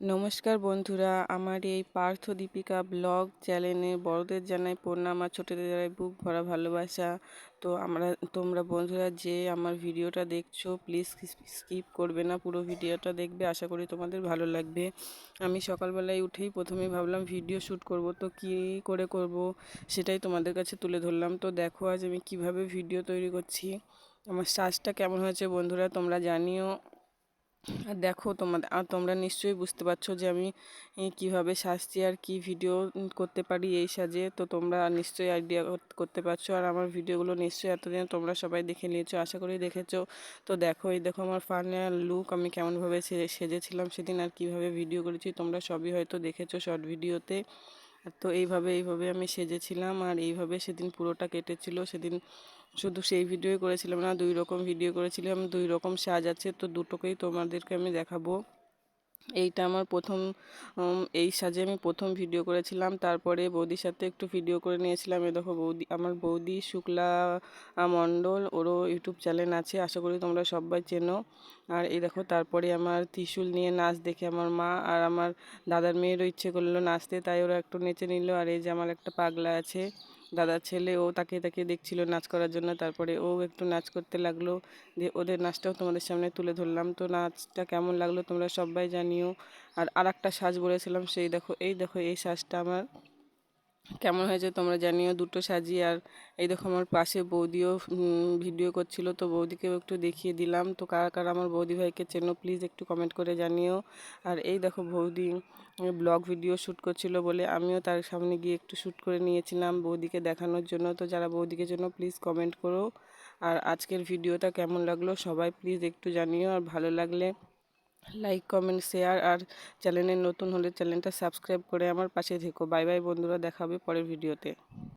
নমস্কার বন্ধুরা, আমার এই পার্থ দীপিকা ব্লগ চ্যানেলে বড়দের জানাই প্রণাম আর ছোটদের জানাই বুক ভরা ভালোবাসা। তো আমরা, তোমরা বন্ধুরা যে আমার ভিডিওটা দেখছ প্লিজ স্কিপ করবে না, পুরো ভিডিওটা দেখবে, আশা করি তোমাদের ভালো লাগবে। আমি সকালবেলায় উঠেই প্রথমে ভাবলাম ভিডিও শ্যুট করব, তো কী করে করব সেটাই তোমাদের কাছে তুলে ধরলাম। তো দেখো আজ আমি কীভাবে ভিডিও তৈরি করছি। আমার শ্বাসটা কেমন হয়েছে বন্ধুরা, তোমরা জানিও। আর দেখো তোমাদের আর তোমরা নিশ্চয়ই বুঝতে পারছ যে আমি কীভাবে সাজছি আর কি ভিডিও করতে পারি এই সাজে। তো তোমরা নিশ্চয়ই আইডিয়া করতে পারছ। আর আমার ভিডিওগুলো নিশ্চয়ই এতদিন তোমরা সবাই দেখে নিয়েছো, আশা করি দেখেছ। তো দেখো, এই দেখো আমার ফাইনাল লুক আমি কেমনভাবে সেজেছিলাম সেদিন আর কীভাবে ভিডিও করেছি, তোমরা সবই হয়তো দেখেছ শর্ট ভিডিওতে তো এইভাবে এইভাবে আমি সেজেছিলাম আর এইভাবে সেদিন পুরোটা কেটেছিল। সেদিন শুধু সেই ভিডিওই করেছিলাম না, দুই রকম ভিডিও করেছিলাম, দুই রকম সাজ আছে, তো দুটোকেই তোমাদেরকে আমি দেখাবো। এইটা আমার প্রথম এই সাজে আমি প্রথম ভিডিও করেছিলাম। তারপরে বৌদির সাথে একটু ভিডিও করে নিয়েছিলাম। এ দেখো বৌদি, আমার বৌদি শুক্লা মণ্ডল, ওরও ইউটিউব চ্যানেল আছে, আশা করি তোমরা সবাই চেনো। আর এই দেখো, তারপরে আমার ত্রিশুল নিয়ে নাচ দেখে আমার মা আর আমার দাদার মেয়েরও ইচ্ছে করল নাচতে, তাই ওরা একটু নেচে নিল। আর এই যে আমার একটা পাগলা আছে দাদার ছেলে ও তাকে তাকে দেখছিল নাচ করার জন্য। তারপরে ও একটু নাচ করতে লাগল। দিয়ে ওদের নাচটাও তোমাদের সামনে তুলে ধরলাম। তো নাচটা কেমন লাগল তোমরা সবাই জানিও। আর আর একটা সাজ বলেছিলাম, সেই দেখো, এই দেখো, এই সাজটা আমার কেমন হয়েছে তোমরা জানিও, দুটো সাজিয়ে আর এই দেখো আমার পাশে বৌদিও ভিডিও করছিল, তো বৌদিকেও একটু দেখিয়ে দিলাম। তো কারা কারা আমার বৌদি ভাইকে চেনো প্লিজ একটু কমেন্ট করে জানিও। আর এই দেখো বৌদি ব্লগ ভিডিও শ্যুট করছিল বলে আমিও তার সামনে গিয়ে একটু শ্যুট করে নিয়েছিলাম বৌদিকে দেখানোর জন্য। তো যারা বৌদিকে জন্য প্লিজ কমেন্ট করো। আর আজকের ভিডিওটা কেমন লাগল সবাই প্লিজ একটু জানিও। আর ভালো লাগলে লাইক, কমেন্ট, শেয়ার আর চ্যানেলে নতুন হলে চ্যানেলটা সাবস্ক্রাইব করে আমার পাশে থেকো। বাই বাই বন্ধুরা দেখাবে পরের ভিডিওতে।